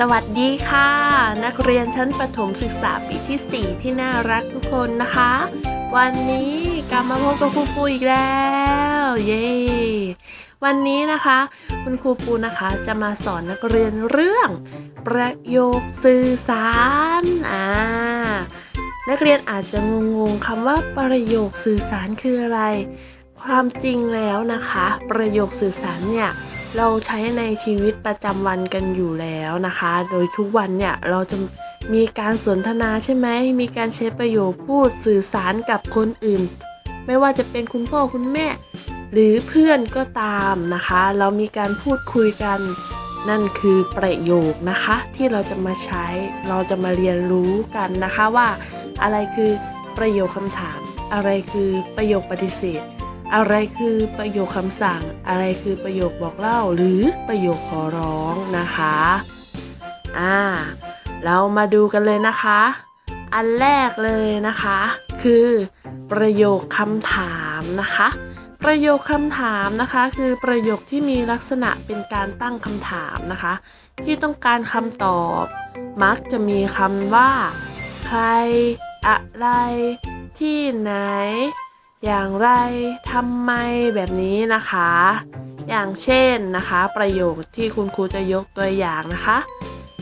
สวัสดีค่ะ นักเรียนชั้นประถมศึกษาปีที่ 4 ที่น่ารักทุกคนนะคะ วันนี้กลับมาพบกับครูปูอีกแล้ว เย้วันนี้นะคะ คุณครูปูนะคะจะมาสอนนักเรียนเรื่อง ประโยคสื่อสารอ่านักเรียนอาจจะงงๆคำว่าประโยคสื่อสารคืออะไร ความจริงแล้วนะคะ ประโยคสื่อสารเนี่ย เราใช้ในชีวิตประจำวันกันอยู่แล้วนะคะ โดยทุกวันเนี่ยเราจะมีการสนทนาใช่ไหม มีการใช้ประโยคพูดสื่อสารกับคนอื่น ไม่ว่าจะเป็นคุณพ่อคุณแม่ หรือเพื่อนก็ตามนะคะ เรามีการพูดคุยกันนั่นคือประโยคนะคะ ที่เราจะมาใช้เราจะมาเรียนรู้กันนะคะว่า อะไรคือประโยคคำถาม อะไรคือประโยคปฏิเสธ อะไรคือประโยคคำสั่ง อะไรคือประโยคบอกเล่า หรือประโยคขอร้องนะคะ อ่า เรามาดูกันเลยนะคะ อันแรกเลยนะคะ คือ ประโยคคำถามนะคะ ประโยคคำถามนะคะ คือประโยคที่มีลักษณะเป็นการตั้งคำถามนะคะ ที่ต้องการคำตอบ มักจะมีคำว่า ใคร อะไร ที่ไหน อย่างไรทำไมแบบนี้นะคะ อย่างเช่นนะคะ ประโยคที่คุณครูจะยกตัวอย่างนะคะ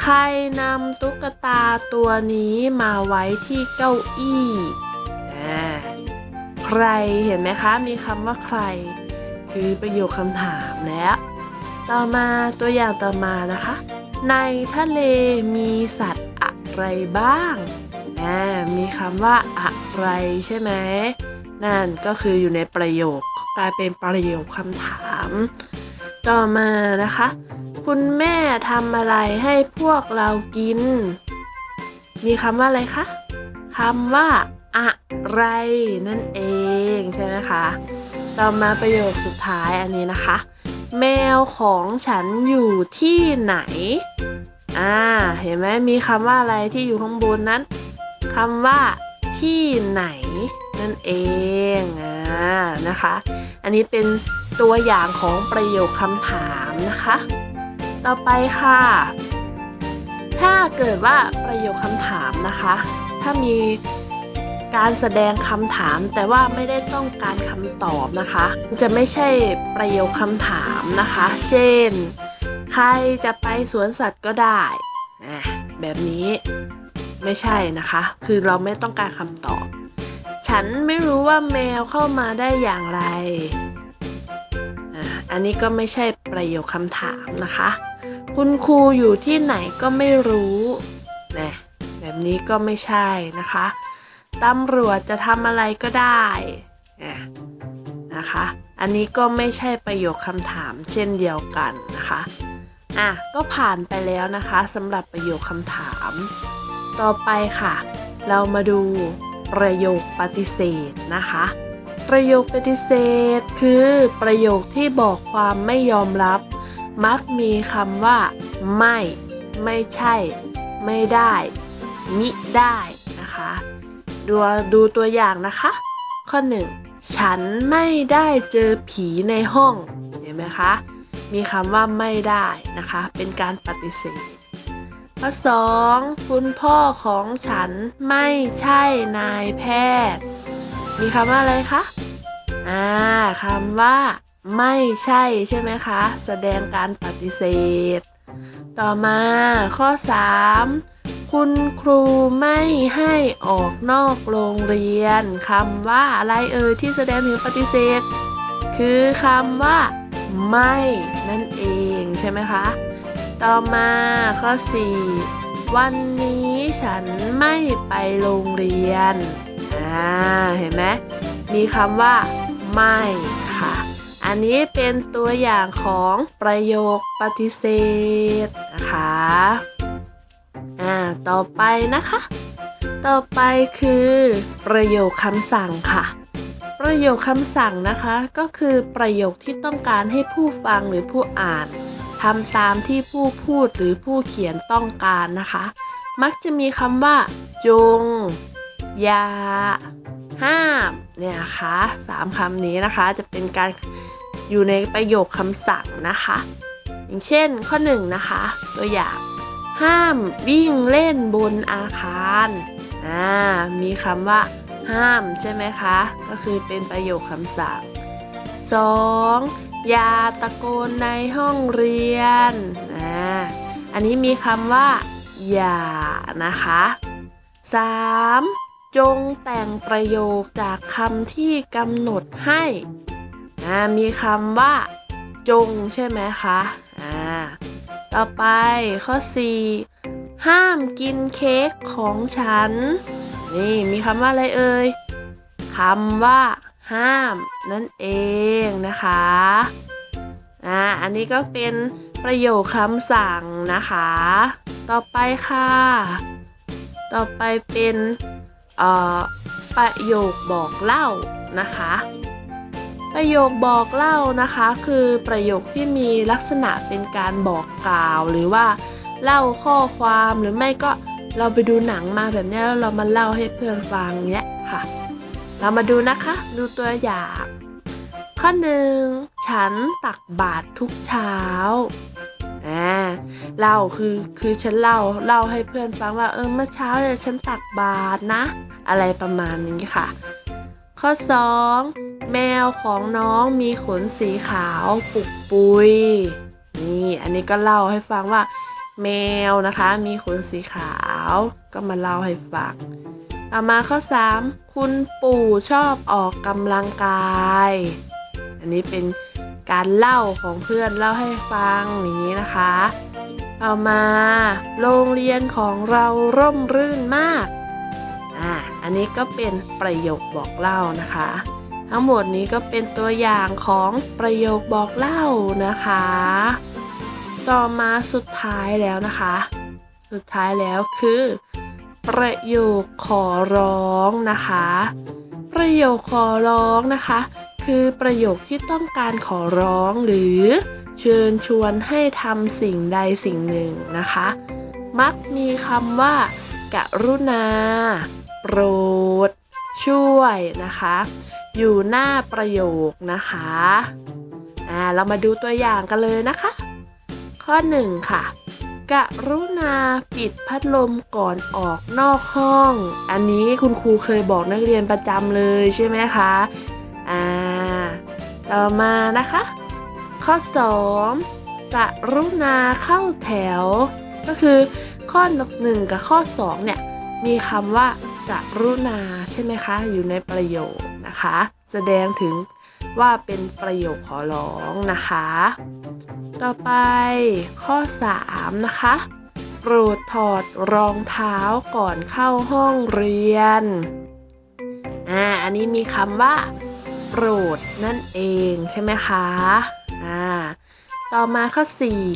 ใครนำตุ๊กตาตัวนี้มาไว้ที่เก้าอี้ใครเห็นไหมคะ มีคำว่าใคร คือประโยคคำถามแล้ว ต่อมาตัวอย่างต่อมานะคะ ในทะเลมีสัตว์อะไรบ้าง มีคำว่าอะไรใช่ไหม นั่นก็คืออยู่ในประโยคกลายเป็นประโยคคำถาม ต่อมานะคะ คุณแม่ทำอะไรให้พวกเรากิน มีคำว่าอะไรคะคำว่าอะไรนั่นเองใช่ไหมคะต่อมาประโยคสุดท้ายอันนี้นะคะ แมวของฉันอยู่ที่ไหน อ่า เห็นไหมมีคำว่าอะไรที่อยู่ข้างบนนั้นคำว่าที่ไหน นั่นเองอ่านะคะ อันนี้เป็นตัวอย่างของประโยคคำถามนะคะ ต่อไปค่ะ ถ้าเกิดว่าประโยคคำถามนะคะ ถ้ามีการแสดงคำถามแต่ว่าไม่ได้ต้องการคำตอบนะคะ จะไม่ใช่ประโยคคำถามนะคะ เช่น ใครจะไปสวนสัตว์ก็ได้ แบบนี้ไม่ใช่นะคะ คือเราไม่ต้องการคำตอบ ฉันไม่รู้ว่าแมวเข้ามาได้อย่างไร อันนี้ก็ไม่ใช่ประโยคคำถามนะคะ คุณครูอยู่ที่ไหนก็ไม่รู้นะแบบนี้ก็ไม่ใช่นะคะตำรวจจะทำอะไรก็ได้อะนะคะ อันนี้ก็ไม่ใช่ประโยคคำถามเช่นเดียวกันนะคะ อะ ก็ผ่านไปแล้วนะคะสำหรับประโยคคำถาม ต่อไปค่ะ เรามาดู ประโยคปฏิเสธนะคะ ประโยคปฏิเสธ คือประโยคที่บอกความไม่ยอมรับ มักมีคำว่า ไม่ ไม่ใช่ ไม่ได้ มิได้นะคะดูดูตัวอย่างนะคะ ข้อ 1 ฉันไม่ได้เจอผีในห้อง เห็นไหมคะ มีคำว่าไม่ได้นะคะ เป็นการปฏิเสธ ข้อ2คุณพ่อของฉันไม่ใช่นายแพทย์ มีคำว่าอะไรคะ อ่าคำว่า ไม่ใช่ใช่ไหมคะ แสดงการปฏิเสธ ต่อมาข้อ 3 คุณครูไม่ให้ออกนอกโรงเรียนคำว่าอะไรเอ่ยที่แสดงถึงปฏิเสธ คือคำว่า ไม่นั่นเองใช่ไหมคะ ต่อมาข้อ 4 วันนี้ฉันไม่ไปโรงเรียน อ่า เห็นไหม มีคำว่า ไม่ค่ะ อันนี้เป็นตัวอย่างของประโยคปฏิเสธนะคะอ่าต่อไปนะคะ ต่อไปคือ ประโยคคำสั่งค่ะประโยคคำสั่งนะคะก็คือประโยคที่ต้องการให้ผู้ฟังหรือผู้อ่าน ทำตามที่ผู้พูดหรือผู้เขียนต้องการนะคะ มักจะมีคำว่า จงอย่าห้าม เนี่ยนะคะสามคำนี้นะคะจะเป็นการอยู่ในประโยคคำสั่งนะคะ อย่างเช่นข้อหนึ่งนะคะ ตัวอย่างห้ามวิ่งเล่นบนอาคาร อ่า มีคำว่า ห้ามใช่ไหมคะ ก็คือเป็นประโยคคำสั่ง 2. อย่าตะโกนในห้องเรียนอ่าอันนี้มีคำว่า อย่านะคะ 3. จงแต่งประโยคจากคำที่กำหนดให้อ่ามีคำว่า จงใช่ไหมคะอ่าต่อไปข้อ 4 ห้ามกินเค้กของฉัน นี่มีคำว่าอะไรเอ่ยคำว่า ห้ามนั่นเองนะคะอ่าอันนี้ก็เป็นประโยคคำสั่งนะคะ ต่อไปค่ะ ต่อไปเป็นเอ่อประโยคบอกเล่านะคะ ประโยคบอกเล่านะคะ คือประโยคที่มีลักษณะเป็นการบอกกล่าวหรือว่าเล่าข้อความหรือไม่ก็เราไปดูหนังมาแบบนี้แล้วเรามาเล่าให้เพื่อนฟังเนี้ยค่ะ เรามาดูนะคะ ดูตัวอย่าง ข้อหนึ่งฉันตักบาตรทุกเช้าอ่าเล่าคือคือฉันเล่าเล่าให้เพื่อนฟังว่าเออเมื่อเช้าเนี่ยฉันตักบาตรนะ อะไรประมาณนี้ค่ะ ข้อ 2 แมวของน้องมีขนสีขาวปุกปุยนี่อันนี้ก็เล่าให้ฟังว่า แมวนะคะ มีขนสีขาว ก็มาเล่าให้ฟัง ต่อมาข้อ 3 คุณปู่ชอบออกกำลังกาย อันนี้เป็นการเล่าของเพื่อนเล่าให้ฟังอย่างนี้นะคะ ต่อมา โรงเรียนของเราร่มรื่นมาก อ่า อันนี้ก็เป็นประโยคบอกเล่านะคะ ทั้งหมดนี้ก็เป็นตัวอย่างของประโยคบอกเล่านะคะ ต่อมาสุดท้ายแล้วนะคะ สุดท้ายแล้วคือ ประโยคขอร้องนะคะ ประโยคขอร้องนะคะ คือประโยคที่ต้องการขอร้องหรือ เชิญชวนให้ทำสิ่งใดสิ่งหนึ่งนะคะ มักมีคำว่า กรุณา โปรด ช่วยนะคะ อยู่หน้าประโยคนะคะอ่าเรามาดูตัวอย่างกันเลยนะคะ ข้อ 1 ค่ะ กรุณาปิดพัดลมก่อนออกนอกห้อง อันนี้คุณครูเคยบอกนักเรียนประจำเลยใช่ไหมคะ อ่า ต่อมานะคะ ข้อ 2กรุณาเข้าแถว ก็คือข้อหนึ่งกับข้อ 2 เนี่ย มีคำว่ากรุณาใช่ไหมคะ อยู่ในประโยคนะคะ แสดงถึงว่าเป็นประโยคขอร้องนะคะ ต่อไปข้อ 3 นะคะ โปรดถอดรองเท้าก่อนเข้าห้องเรียน อ่า อันนี้มีคำว่า โปรดนั่นเองใช่ไหมคะ อ่า ต่อมาข้อ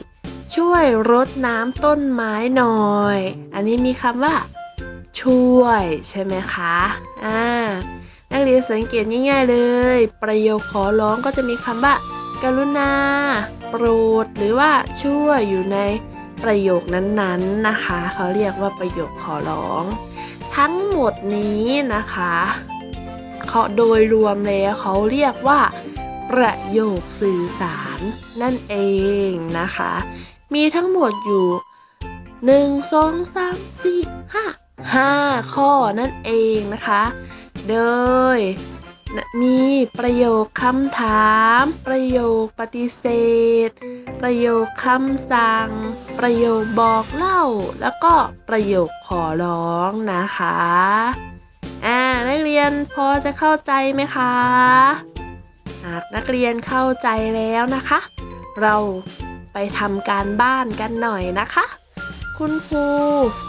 4 ช่วยรดน้ำต้นไม้หน่อย อันนี้มีคำว่า ช่วยใช่ไหมคะ อ่า นักเรียนสังเกตง่ายๆเลย ประโยคขอร้องก็จะมีคำว่า กรุณา โปรด หรือว่าช่วยอยู่ในประโยคนั้นๆนะคะ เขาเรียกว่าประโยคขอร้อง ทั้งหมดนี้นะคะเขาโดยรวมแล้วเขาเรียกว่า ประโยคสื่อสารนั่นเองนะคะ มีทั้งหมดอยู่1 2 3 4 5 5ข้อนั่นเองนะคะ โดย มีประโยคคำถาม ประโยคปฏิเสธ ประโยคคำสั่ง ประโยคบอกเล่า แล้วก็ประโยคขอร้องนะคะ อ่า นักเรียนพอจะเข้าใจไหมคะ หากนักเรียนเข้าใจแล้วนะคะ เราไปทำการบ้านกันหน่อยนะคะ คุณครู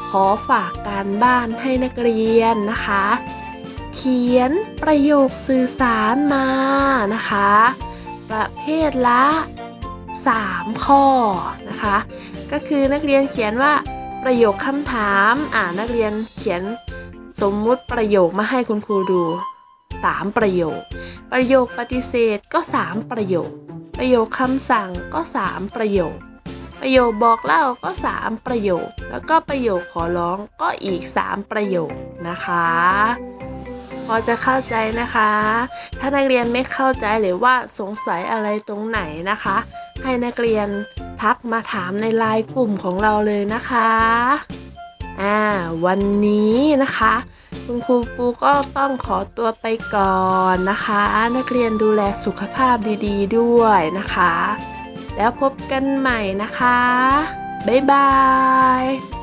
ขอฝากการบ้านให้นักเรียนนะคะ เขียนประโยคสื่อสารมานะคะ ประเภทละ 3 ข้อนะคะ ก็คือนักเรียนเขียนว่าประโยคคำถามอ่านักเรียนเขียนสมมุติประโยคมาให้คุณครูดู 3 ประโยค ประโยคปฏิเสธก็ 3 ประโยค ประโยคคำสั่งก็ 3 ประโยค ประโยคบอกเล่าก็ 3 ประโยค แล้วก็ประโยคขอร้องก็อีก 3 ประโยคนะคะ อจะเข้าใจนะคะ ถ้านักเรียนไม่เข้าใจหรือว่าสงสัยอะไรตรงไหนนะคะ ให้นักเรียนทักมาถามในไลน์กลุ่มของเราเลยนะคะอ่าวันนี้นะคะ คุณครูปูก็ต้องขอตัวไปก่อนนะคะ นักเรียนดูแลสุขภาพดีๆ ด้วยนะคะ แล้วพบกันใหม่นะคะ บ๊ายบาย